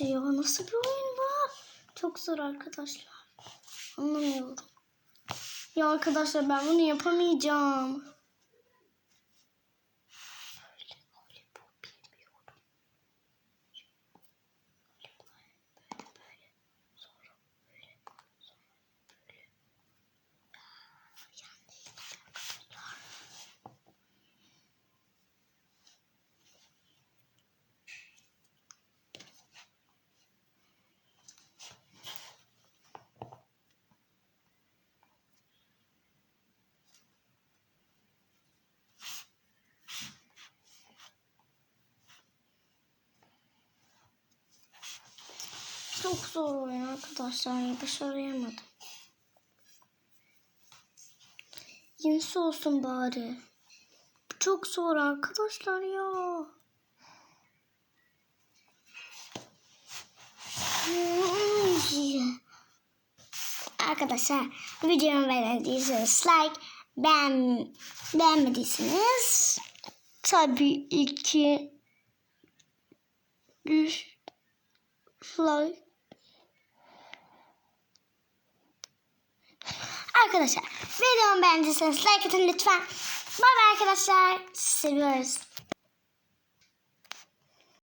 şey ya? Nasıl bir oyun bu? Çok zor arkadaşlar. Anlamıyorum. Ya arkadaşlar ben bunu yapamayacağım. Çok zor oyun arkadaşlar. Ya başaramadım. Yenisi olsun bari. Çok zor arkadaşlar ya. Arkadaşlar videomu beğendiyseniz like, beğen, beğenmediyseniz tabii ki like Arkadaşlar videomu beğendiyseniz like atın lütfen. Bay bay arkadaşlar. Seviyoruz.